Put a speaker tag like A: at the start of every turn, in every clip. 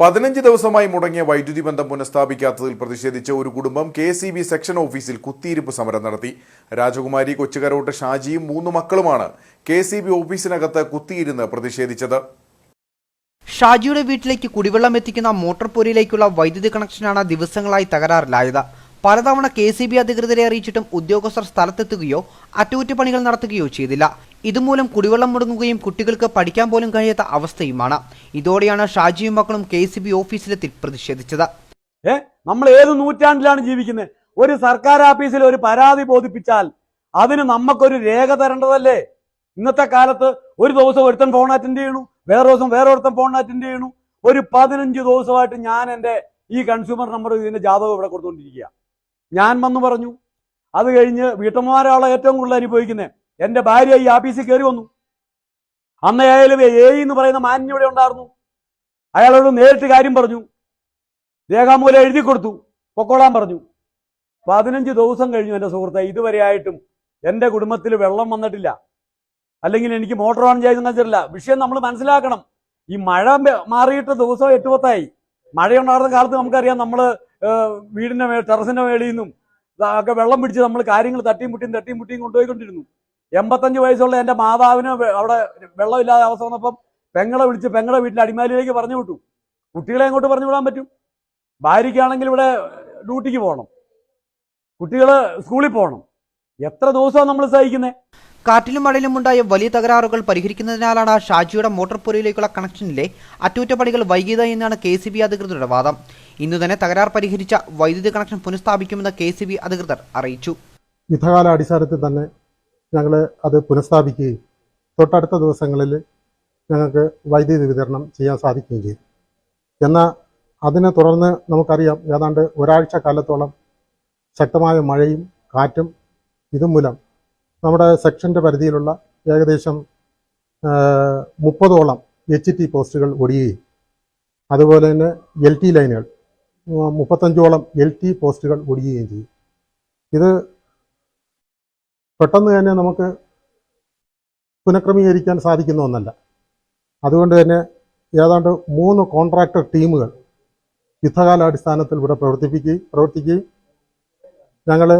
A: പതിനഞ്ച് ദിവസമായി മുടങ്ങിയ വൈദ്യുതി ബന്ധം പുനഃസ്ഥാപിക്കാത്തതിൽ പ്രതിഷേധിച്ച ഒരു കുടുംബം കെ സി ബി സെക്ഷൻ ഓഫീസിൽ കുത്തിയിരിപ്പ് സമരം നടത്തി. രാജകുമാരി കൊച്ചുകരോട്ട് ഷാജിയും മൂന്ന് മക്കളുമാണ് കെ സി ബി ഓഫീസിനകത്ത് കുത്തിയിരുന്ന് പ്രതിഷേധിച്ചത്.
B: ഷാജിയുടെ വീട്ടിലേക്ക് കുടിവെള്ളം എത്തിക്കുന്ന മോട്ടോർ പൊരിയിലേക്കുള്ള വൈദ്യുതി കണക്ഷനാണ് ദിവസങ്ങളായി തകരാറിലായത്. പലതവണ കെ സി ബി അധികൃതരെ അറിയിച്ചിട്ടും ഉദ്യോഗസ്ഥർ സ്ഥലത്തെത്തുകയോ അറ്റകുറ്റപ്പണികൾ നടത്തുകയോ ചെയ്തില്ല. ഇതുമൂലം കുടിവെള്ളം മുടങ്ങുകയും കുട്ടികൾക്ക് പഠിക്കാൻ പോലും കഴിയാത്ത അവസ്ഥയുമാണ്. ഇതോടെയാണ് ഷാജിയും മക്കളും കെ സി ബി ഓഫീസിലെത്തി പ്രതിഷേധിച്ചത്.
C: ഏ നമ്മൾ ഏത് നൂറ്റാണ്ടിലാണ് ജീവിക്കുന്നത്? ഒരു സർക്കാർ ഓഫീസിൽ ഒരു പരാതി ബോധിപ്പിച്ചാൽ അതിന് നമുക്കൊരു രേഖ തരേണ്ടതല്ലേ? ഇന്നത്തെ കാലത്ത് ഒരു ദിവസം ഒരുത്തൻ ഫോൺ അറ്റൻഡ് ചെയ്യണു വേറെ ദിവസം വേറെ ഒരുത്തൻ ഫോൺ അറ്റൻഡ് ചെയ്യണു. ഒരു പതിനഞ്ച് ദിവസമായിട്ട് ഞാൻ എന്റെ ഈ കൺസ്യൂമർ നമ്പർ ഇതിന്റെ ജാതകം ഇവിടെ കൊടുത്തുകൊണ്ടിരിക്കുക ഞാൻ വന്നു പറഞ്ഞു. അത് കഴിഞ്ഞ് വീട്ടമ്മമാരാളെ ഏറ്റവും കൂടുതൽ അനുഭവിക്കുന്നത് എന്റെ ഭാര്യ ഈ ആഫീസിൽ കയറി വന്നു. അന്ന് അയാളും എന്ന് പറയുന്ന മാന്യം ഇവിടെ ഉണ്ടായിരുന്നു. അയാളോട് നേരിട്ട് കാര്യം പറഞ്ഞു. രേഖാമൂലം എഴുതി കൊടുത്തു. പൊക്കോളാൻ പറഞ്ഞു. പതിനഞ്ച് ദിവസം കഴിഞ്ഞു എന്റെ സുഹൃത്തെ ഇതുവരെ ആയിട്ടും എന്റെ കുടുംബത്തിൽ വെള്ളം വന്നിട്ടില്ല. അല്ലെങ്കിൽ എനിക്ക് മോട്ടോർ ഓൺ ചെയ്യാൻ വെച്ചിട്ടില്ല വിഷയം നമ്മൾ മനസ്സിലാക്കണം. ഈ മഴ മാറിയിട്ട് ദിവസം എട്ട് പത്തായി മഴയുണ്ടായിരുന്ന കാലത്ത് നമുക്കറിയാം നമ്മൾ വീടിന്റെ മേ ടെറസിന്റെ മേളിൽ നിന്നും ഒക്കെ വെള്ളം പിടിച്ച് നമ്മൾ കാര്യങ്ങൾ തട്ടിയും മുട്ടിയും തട്ടിയും മുട്ടിയും കൊണ്ടുപോയിക്കൊണ്ടിരുന്നു. എൺപത്തഞ്ച് വയസ്സുള്ള എന്റെ മാതാവിന് അവിടെ വെള്ളമില്ലാതെ അവസ്ഥ വന്നപ്പം പെങ്ങളെ വിളിച്ച് പെങ്ങളെ വീട്ടിൽ അടിമാലിയിലേക്ക് പറഞ്ഞു വിട്ടു. കുട്ടികളെ അങ്ങോട്ട് പറഞ്ഞു വിടാൻ പറ്റും. ഭാര്യയ്ക്കാണെങ്കിൽ ഇവിടെ ഡ്യൂട്ടിക്ക് പോകണം. കുട്ടികൾ സ്കൂളിൽ പോകണം. എത്ര ദിവസമാണ് നമ്മൾ സഹിക്കുന്നത്
B: കാറ്റിലും മഴയിലും ഉണ്ടായ വലിയ തകരാറുകൾ പരിഹരിക്കുന്നതിനാലാണ് ഷാജിയുടെ മോട്ടോർ പുരയിലേക്കുള്ള കണക്ഷനിലെ അറ്റകുറ്റപ്പണികൾ വൈകിയത് എന്നാണ് കെ സി ബി അധികൃതരുടെ വാദം. ഇന്നു തന്നെ തകരാർ പരിഹരിച്ച വൈദ്യുതി കണക്ഷൻ പുനഃസ്ഥാപിക്കുമെന്ന് കെ സി ബി അധികൃതർ അറിയിച്ചു.
D: യുദ്ധകാല അടിസ്ഥാനത്തിൽ തന്നെ ഞങ്ങൾ അത് പുനഃസ്ഥാപിക്കുകയും തൊട്ടടുത്ത ദിവസങ്ങളിൽ ഞങ്ങൾക്ക് വൈദ്യുതി വിതരണം ചെയ്യാൻ സാധിക്കുകയും ചെയ്തു. എന്നാൽ അതിനെ തുടർന്ന് നമുക്കറിയാം ഏതാണ്ട് ഒരാഴ്ച കാലത്തോളം ശക്തമായ മഴയും കാറ്റും ഇതും മൂലം നമ്മുടെ സെക്ഷന്റെ പരിധിയിലുള്ള ഏകദേശം മുപ്പതോളം എച്ച് ടി പോസ്റ്റുകൾ ഒടിയുകയും അതുപോലെ തന്നെ എൽ ടി ലൈനുകൾ മുപ്പത്തഞ്ചോളം എൽ ടി പോസ്റ്റുകൾ ഒടിയുകയും ചെയ്യും. ഇത് പെട്ടെന്ന് തന്നെ നമുക്ക് പുനഃക്രമീകരിക്കാൻ സാധിക്കുന്ന ഒന്നല്ല. അതുകൊണ്ട് തന്നെ ഏതാണ്ട് മൂന്ന് കോൺട്രാക്ടർ ടീമുകൾ യുദ്ധകാലാടിസ്ഥാനത്തിൽ ഇവിടെ പ്രവർത്തിപ്പിക്കുകയും പ്രവർത്തിക്കുകയും ഞങ്ങൾ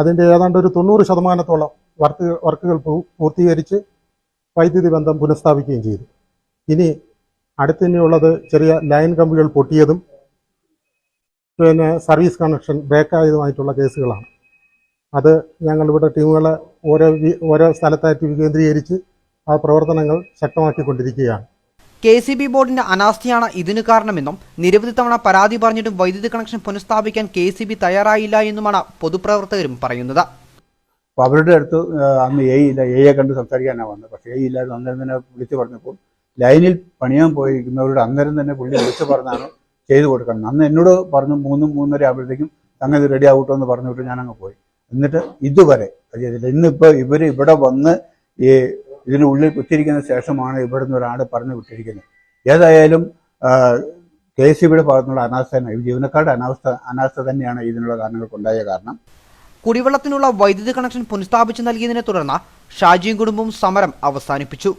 D: അതിന്റെ ഏതാണ്ട് ഒരു തൊണ്ണൂറ് ശതമാനത്തോളം വർക്ക് വർക്കുകൾ പൂർത്തീകരിച്ച് വൈദ്യുതി ബന്ധം പുനഃസ്ഥാപിക്കുകയും ചെയ്തു. ഇനി അടുത്തിനിയുള്ളത് ചെറിയ ലൈൻ കമ്പികൾ പൊട്ടിയതും പിന്നെ സർവീസ് കണക്ഷൻ ബ്രേക്കായതുമായിട്ടുള്ള കേസുകളാണ്. അത് ഞങ്ങളിവിടെ ടീമുകളെ ഓരോ ഓരോ സ്ഥലത്തായിട്ട് വികേന്ദ്രീകരിച്ച് ആ പ്രവർത്തനങ്ങൾ ശക്തമാക്കിക്കൊണ്ടിരിക്കുകയാണ്.
B: കെ സി ബി ബോർഡിന്റെ അനാസ്ഥയാണ് ഇതിനു കാരണമെന്നും നിരവധി തവണ പരാതി പറഞ്ഞിട്ടും വൈദ്യുതി കണക്ഷൻ പുനഃസ്ഥാപിക്കാൻ കെ സി ബി തയ്യാറായില്ല എന്നുമാണ് പൊതുപ്രവർത്തകരും പറയുന്നത്.
E: അവരുടെ അടുത്ത് അന്ന് എ ഇല്ല എയെ കണ്ട് സംസാരിക്കാനാണ് വന്നത്. പക്ഷേ എ ഇല്ലായിരുന്നു അന്നേരം തന്നെ വിളിച്ചു പറഞ്ഞപ്പോൾ ലൈനിൽ പണിയാൻ പോയിരിക്കുന്നവരോട് അന്നേരം തന്നെ പുള്ളി വിളിച്ചു പറഞ്ഞാണ് ചെയ്തു കൊടുക്കണം അന്ന് എന്നോട് പറഞ്ഞു മൂന്നും മൂന്നര ആകുമ്പോഴത്തേക്കും സംഗതി റെഡി ആവട്ടോ എന്ന് പറഞ്ഞു വിട്ട് ഞാനങ്ങ് പോയി. എന്നിട്ട് ഇതുവരെ അത് ഇന്നിപ്പോൾ ഇവർ ഇവിടെ വന്ന് ഈ ഇതിനുള്ളിൽ കുത്തിരിക്കുന്ന ശേഷമാണ് ഇവിടെ നിന്ന് ഒരാൾ പറഞ്ഞു വിട്ടിരിക്കുന്നത്. ഏതായാലും കെ സി ബിയുടെ ഭാഗത്തുനിന്നുള്ള അനാസ്ഥ ജീവനക്കാരുടെ അനാസ്ഥ അനാസ്ഥ തന്നെയാണ് ഇതിനുള്ള കാരണങ്ങൾക്കുണ്ടായ കാരണം.
B: കുടിവെള്ളത്തിനുള്ള വൈദ്യുതി കണക്ഷൻ പുനഃസ്ഥാപിച്ചു നൽകിയതിനെ തുടർന്ന് ഷാജിയും കുടുംബവും സമരം അവസാനിപ്പിച്ചു.